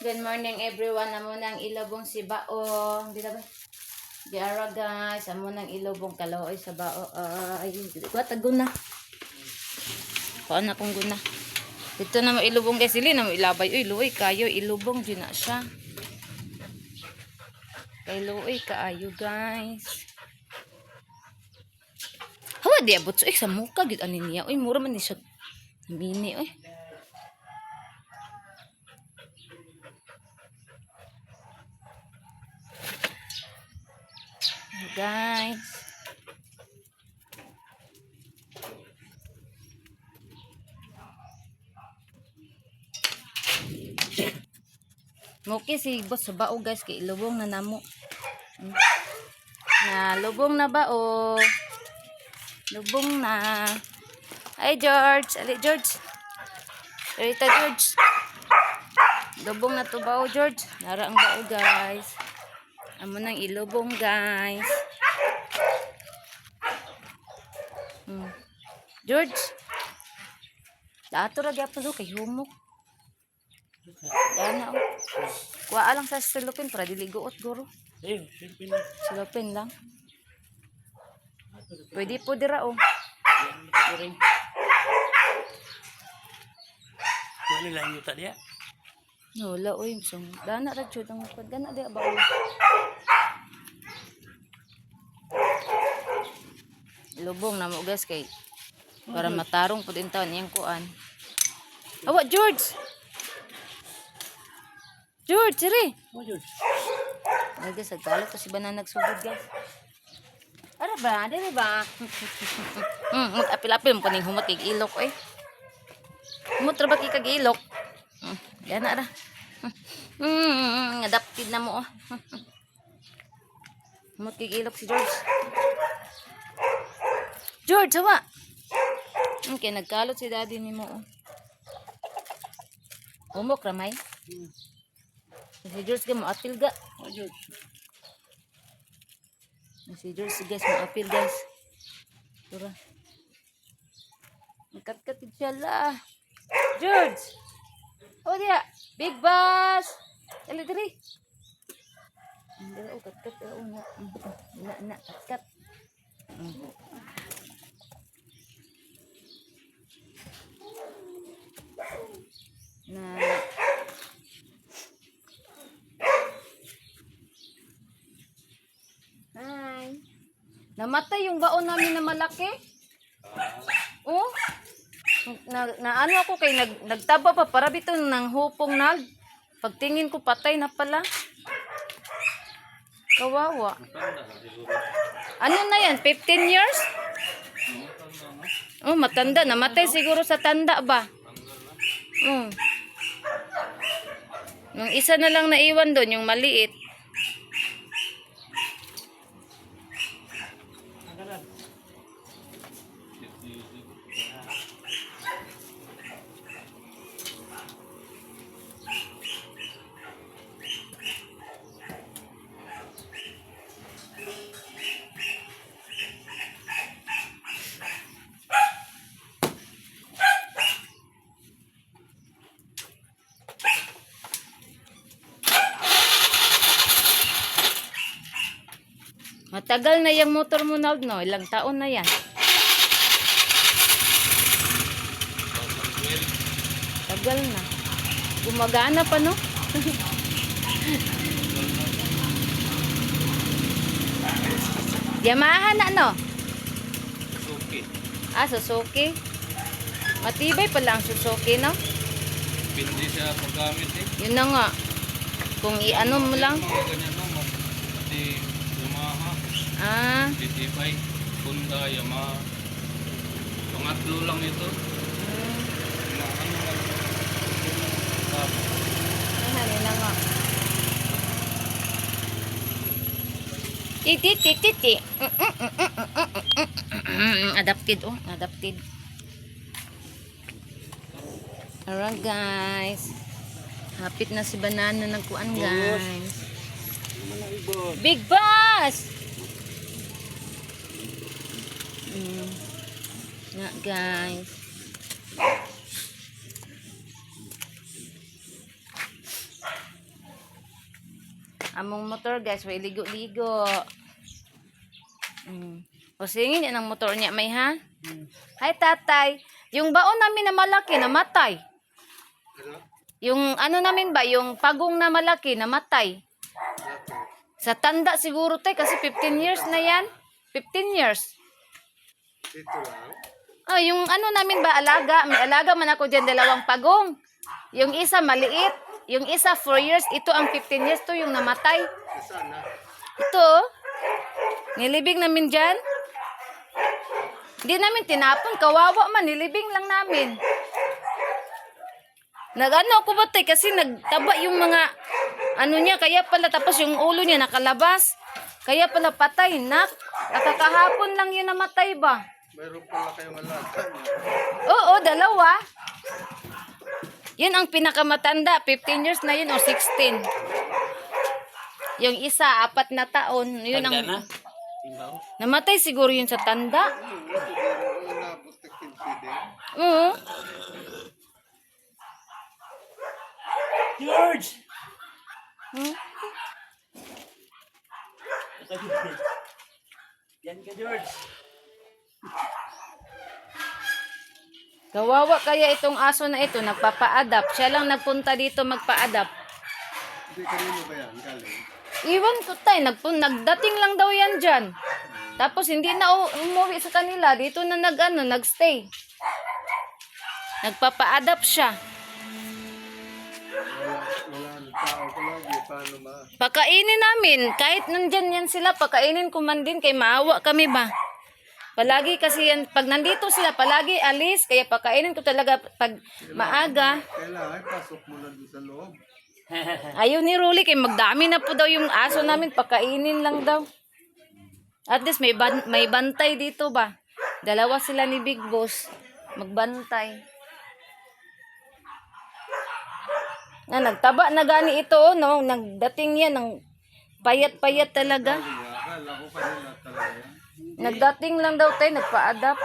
Good morning everyone. Amo nang ilabong si Bao. Di ba? Diara guys, amo nang ilabong kaloy sa Bao. Ay, ko taguna. Ko na kong guna. Dito na mo ilubong guys, sili na mo ilabay. Uy, luoy kayo ilubong di na siya. Kay luoy kaayo guys. Hawa di abot so sa muka gid ani niya. Uy, mura man ni siya. Mini uy. Guys. Muki si boss sa bao guys kay lubong na namo. Na lubong na bao. Lubong na. Hi George, ali George. Rita George. Lubong na to bao George. Nara ang bao guys. Amo nang ilubong guys. George. Dato ra gyapon do kay humok. Dana oh. Kuha lang sa silupin para dili guot guro. Silupin lang. Pwede po dira oh. Ito rin. Wala lang yung tadi ya. Wala oy, so dana ra jud ang pag gana di ba. Lubong na mo guys kay para matarong pud intaw niyang kuan. Awa George. George, siri. Oh, George. Ay guys, nagtalo to si Banan nagsugod guys. Ara ba? Dili ba? hmm, mag-apil-apil mo kuning humot kay ilok eh. Humot ra ba kay kag ilok? Hmm, yan na ra. Hmm, adapted na mo oh. Humot kay ilok si George. George, hawa. Kaya nagkalot si daddy ni mo. Umok ramay. Hmm. Si George mo apil ga. Oh, George. Si George guys, mo apil guys. Tura. Nagkat-kat siya la. George! Oh dia, big boss! Dali dali. Hindi oh, kat-kat. Oh, na, na, na, kat-kat. Mm. Na, Hi. Namatay yung baon namin na malaki. Oh. Na, na ano ako kay nag, nagtaba pa para bito ng hupong nag. Pagtingin ko patay na pala. Kawawa. Ano na yan? 15 years? Oh, matanda. Namatay siguro sa tanda ba? Oh. Yung isa na lang naiwan doon, yung maliit. Matagal na yung motor mo na, no? Ilang taon na yan. Tagal na. Gumagana pa, no? Yamaha na, no? Suki. Ah, Suzuki. Matibay pala ang Suzuki, no? Pindi siya paggamit eh. Yun na nga. Kung i-ano mo lang. Ganyan no. Yamaha, Ah, TT5, Honda, Yamaha. Pangatlo lang ito. ano lang. Na nga. Titi, titi, titi. Adapted, oh. Adapted. Alright, guys. Hapit na si Banana ng kuan, guys. Big Boss! Mm. Nga, guys. among motor guys, way ligo-ligo. Mm. O singin yan ang motor niya, may ha? Hi tatay. Yung baon namin na malaki, namatay. Yung ano namin ba, yung pagong na malaki, namatay. Sa tanda siguro tay, kasi 15 years na yan. 15 years. Dito lang. Oh, yung ano namin ba, alaga. May alaga man ako dyan, dalawang pagong. Yung isa maliit. Yung isa 4 years. Ito ang 15 years to yung namatay. Ito, nilibing namin dyan. Hindi namin tinapon. Kawawa man, nilibing lang namin. Nagano ako ba tay? Kasi nagtaba yung mga ano niya. Kaya pala tapos yung ulo niya nakalabas. Kaya pala patay. Nak, nakakahapon lang yun namatay ba? Mayroon pala kayong alaga. Oo, dalawa. Yun ang pinakamatanda. 15 years na yun o 16. Yung isa, apat na taon. Yun ang... Tanda na? Tingnan. Namatay siguro yun sa tanda. Siguro inabot ng 15 din. Oo. George! Hmm? Yan ka, George. Kawawa kaya itong aso na ito, nagpapa-adapt. Siya lang nagpunta dito magpa-adapt. Hindi kanino ba yan? Galing. Iwan ko tayo, nagpun nagdating lang daw yan dyan. Tapos hindi na umuwi sa kanila, dito na nag, ano, nagstay. Nagpapa-adapt siya. Pakainin namin, kahit nandyan yan sila, pakainin ko man din, kay maawa kami ba? Palagi kasi yan, pag nandito sila, palagi alis, kaya pakainin ko talaga pag maaga. Kailangan pasok mo doon sa loob. Ayaw ni Ruli, kay magdami na po daw yung aso namin, pakainin lang daw. At least may, ban- may bantay dito ba? Dalawa sila ni Big Boss, magbantay. Na nagtaba na gani ito, oh, no? Nagdating yan, ng payat-payat talaga. Akala ko kanina talaga. Nagdating lang daw tayo, nagpa-adapt.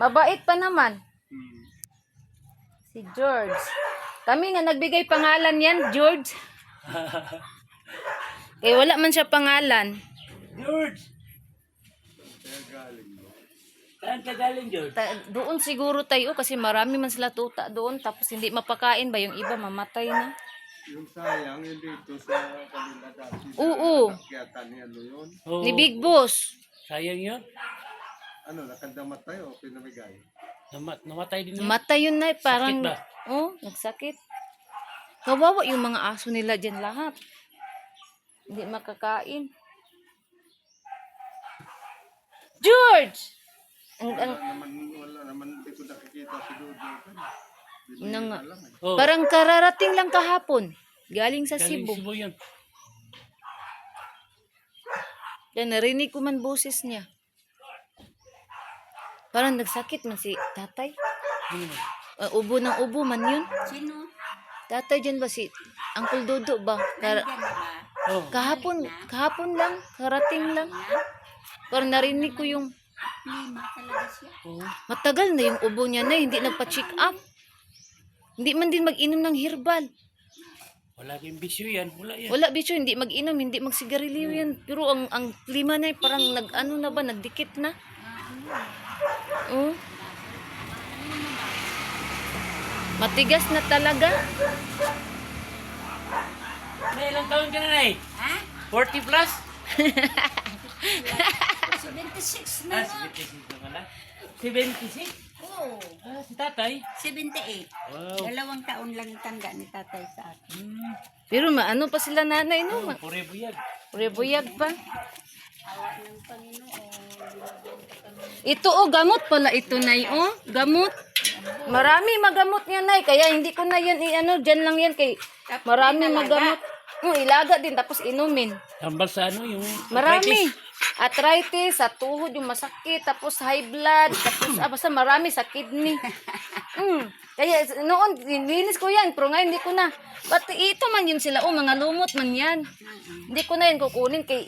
Mabait pa naman. Hmm. Si George. Kami nga nagbigay pangalan yan, George. eh, wala man siya pangalan. George! Saan ka galing, George? Ta- doon siguro tayo kasi marami man sila tuta doon tapos hindi mapakain ba yung iba mamatay na. Yung sayang, yung dito sa kanila dati. Oo. Yun. Oh, Ni Big Boss. Sayang yun. Ano, nakadamat tayo o pinamigay? Namat, namatay din yun. Namatay yun na parang Sakit ba? oh, nagsakit. Kawawa yung mga aso nila diyan lahat. Hindi makakain. George! Ang, ang, Wala naman, wala naman, hindi ko nakikita si Dodo. Hindi Nang- ko alam eh. Oh, Parang kararating lang kahapon. Galing sa galing Cebu. Cebu yun. Yan, narinig ko man boses niya. Parang nagsakit man si tatay. Uh, ubo ng ubo man yun. Sino? Tatay dyan ba si Uncle Dodo ba? Kar-? Oh, kahapon, kahapon lang, karating lang. Parang narinig ko yung Lima talaga siya. oh. matagal na yung ubo niya na hindi nagpa-check up. Hindi man din mag-inom ng herbal. Wala kang bisyo yan. Wala yan. Wala bityo, hindi mag-inom, hindi magsigarilyo yan. Pero ang ang klima na parang nag-ano na ba, nagdikit na. Oh. Matigas na talaga. Nay, ilang taon ka na, Nay? Ha? 40 plus? 76 Ah, na nga. 76 na pala. 76? Oo. Ah, si tatay? 78. Wow. Dalawang taon lang tanda ni tatay sa akin. Hmm. Pero maano pa sila nanay no? Ma- Pure buyag. Rebuyag pa. Awa ng Panginoon. Ito oh, gamot pala ito nay oh. Gamot. Marami magamot niya nay. Kaya hindi ko na yan i-ano. Dyan lang yan kay marami magamot. Oh, ilaga din tapos inumin. Tambal sa ano, yung Marami. arthritis. Arthritis, sa tuhod yung masakit, tapos high blood, tapos ah, basta marami sa kidney. Mm. Kaya noon, nilinis ko yan, pero ngayon hindi ko na. Pati ito man yun sila, oh, mga lumot man yan. Hindi ko na yan kukunin kay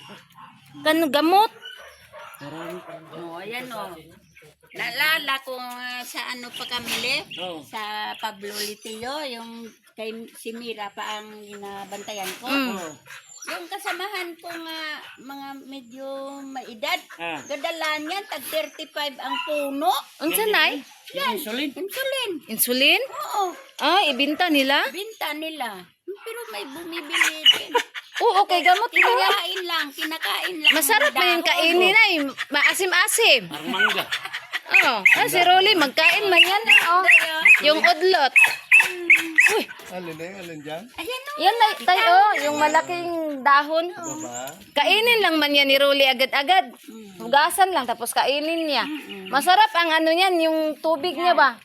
kan gamot. Oo, ayan o. Naalala ko nga sa ano pa kami left, Oh. sa Pablo Litillo, yung kay si Mira pa ang inabantayan ko. Mm. Oh. Yung kasamahan ko nga mga medyo maedad, Ah. gadalan yan, tag 35 ang puno. Unsa nay? Yan, insulin. Insulin. Insulin? Oo, Ah, ibinta nila? binta nila. Pero may bumibili din. Oo, okay gamot ko. Kinakain lang, kinakain lang. Masarap na yung kainin ay. Maasim-asim. Parang mangga. Oh, ah, si Rolly, magkain man yan. eh, Oh. Yung udlot. Uy, Alin na yung alin dyan? Ayan o. yan na tayo, oh, yung malaking dahon. Baba? Kainin lang man yan ni Rolly agad-agad. Hugasan lang, tapos kainin niya. Masarap ang ano yan, yung tubig niya ba?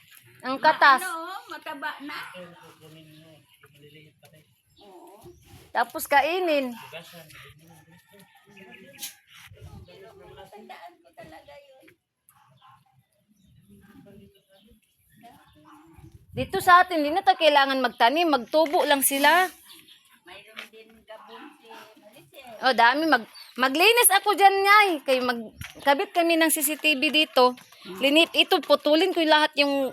Ang katas. Ano, mataba na. Tapos kainin. Tandaan ko talaga yun. Dito sa atin, hindi na tayo kailangan magtanim. Magtubo lang sila. Mayroon din Maricel. Oh, dami. Mag, maglinis ako dyan, ngay. Kay magkabit kami ng CCTV dito. Linit, ito, putulin ko yung lahat yung...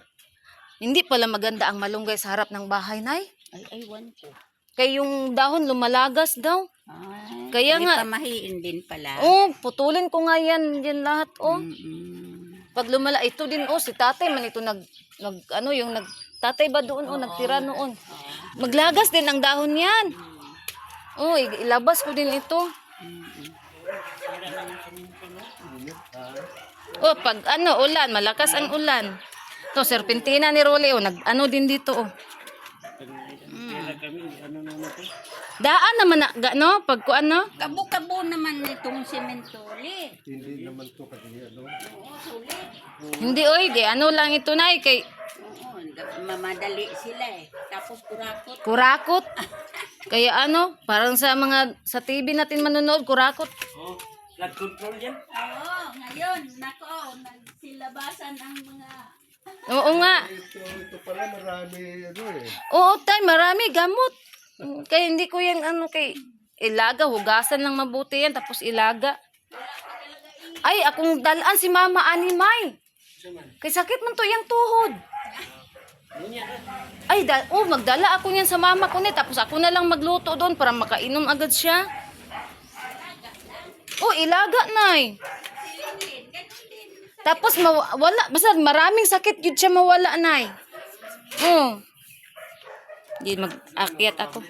Hindi pala maganda ang malunggay sa harap ng bahay, nay. Ay, aywan ko. Kay yung dahon lumalagas daw. Ay, Kaya nga- pamahiin din pala. Oh, putulin ko nga yan, yan lahat, oh. Mm-mm. Pag lumala, ito din, oh, si tatay man ito nag, nag ano, yung nag, tatay ba doon, oh, nagtira noon. Maglagas din ang dahon yan. Oh, ilabas ko din ito. Oh, pag ano, ulan, malakas ang ulan. To, serpentina ni Rolly, oh, nag, ano din dito, oh. To? Daan naman na, no, pag ko ano, Kabo-kabo naman itong semento ulit. Hindi naman to kasi ano. Hindi, oy, di, ano lang ito na, eh, kay, mamadali sila eh. Tapos kurakot. kurakot. Kaya ano, parang sa mga, sa TV natin manonood, kurakot. Oh, blood control yan. Oo, ngayon, nako, nagsilabasan ang mga... Oo nga. Ito, ito pala marami ano eh. Oo, tay, marami gamot. Kaya hindi ko yan ano kay ilaga, hugasan lang mabuti yan tapos ilaga. Ay, akong dalaan si Mama Animay. Kay sakit man to yung tuhod. Ay, da oh, magdala ako niyan sa mama ko ni tapos ako na lang magluto doon para makainom agad siya. Oh, ilaga nay. Tapos mawala, basta maraming sakit yun siya mawala nay. Oh. Di mag-akyat ako.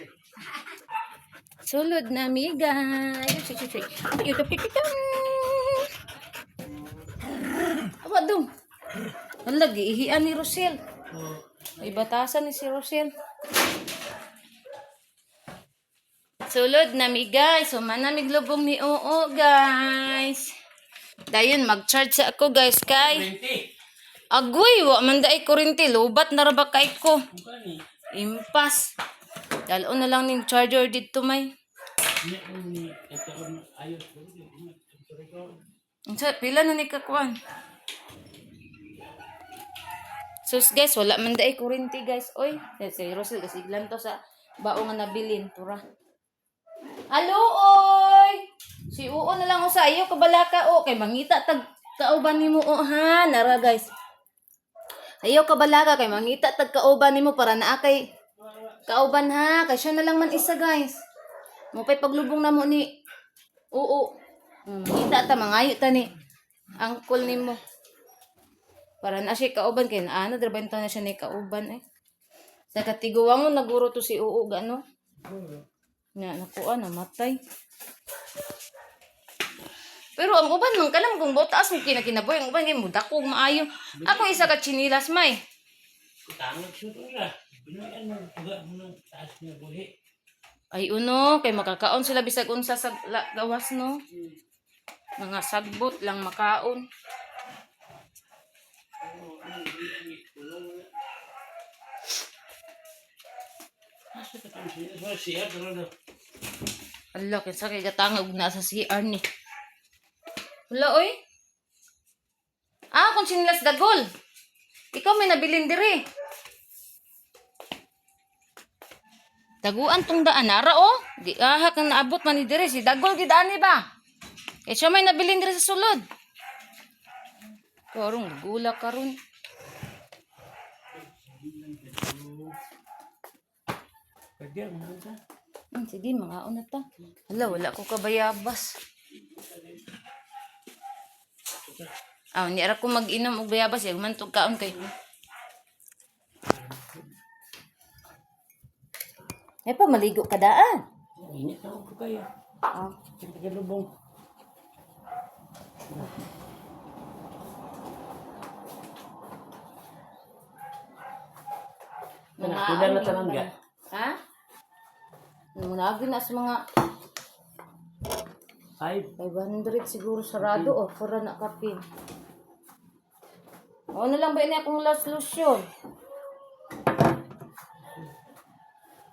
Sulod na miga. Awa dong. Wala, giihian ni Rosel. Ay, batasan ni si Rosel. Sulod na mi guys. So, manamig lubong ni Oo guys. Dayon, mag-charge sa ako guys kay. 20. Agoy, wa man daay kurinti. Lubat na raba kay ko. Impas. Dalo na lang ning charger dito may. Unsa pila na ni kakuan? Sus guys, wala man daay kurinti guys. Oy, si Rosel kasi iglan to sa bao nga nabilin tura. Hello oy. Si Uo na lang usa iyo kabalaka o kay mangita tag kauban nimo o ha nara guys. Ayaw kabalaka kay mangita tag kauban nimo para naa kay kauban ha kay siya na lang man isa guys. Mo pay paglubong na mo ni Oo. Mm, kita ta mangayo ta ni angkol nimo. Para na siya kauban kay naana drabanta na siya ni kauban eh. Sa katiguang mo naguro to si Uo gano. Nga nakuha namatay. Pero ang uban man kanang kung botaas mo kinakinaboy ang uban kay mo dakog maayo. Ako isa ka chinilas may. Tangog suto ra. Binoyan mo. Tuga mo ng taas niya buhi. Ay uno, kay makakaon sila bisag unsa sa gawas no. Mga sagbot lang makaon. Asa ka tayo siya? Sa siya, pero na. Ala, kinsa kay gatangog na sa CR ni. Wala oy. Ah, kung sinilas dagol. Ikaw may nabilin diri. Taguan tong daan nara oh. Di aha kang naabot man ni diri si dagol gid ani ba? Kay siya may nabilin diri sa sulod. Karong gula karon. Pwede mo ka. Hmm, sige, mga una ta. Hala, wala ko kabayabas. Ah, hindi ara ko mag-inom og bayabas, eh. Mantog kaon kay. Eh pa maligo ka daan. Init na ako kayo. Ah, ka lubong. mga Kulang na ano, talangga. Ha? Munagi na sa mga Five. 500 siguro sarado o para na kapin. O ano lang ba ini akong last lotion?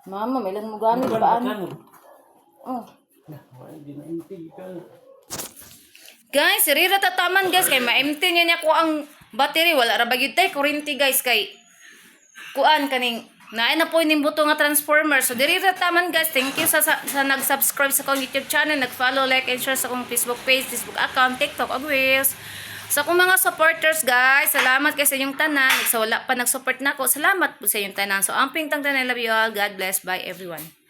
Mama, may lang mo gamit Ano ba? ba ano? Oh. Na. Guys, rira tataman guys kay ma-empty niya niya ko ang battery wala ra bagyud tay kuryente guys kay kuan kaning naay na po ning buto nga transformer. So diri ra taman guys. Thank you sa sa, sa nag-subscribe sa akong YouTube channel, nag-follow, like and share sa akong Facebook page, Facebook account, TikTok, ug Reels. Sa akong mga supporters guys, salamat kay sa inyong tanan. Sa wala pa nag-support nako, salamat po sa inyong tanan. So amping tang tanan love you all. God bless. Bye everyone.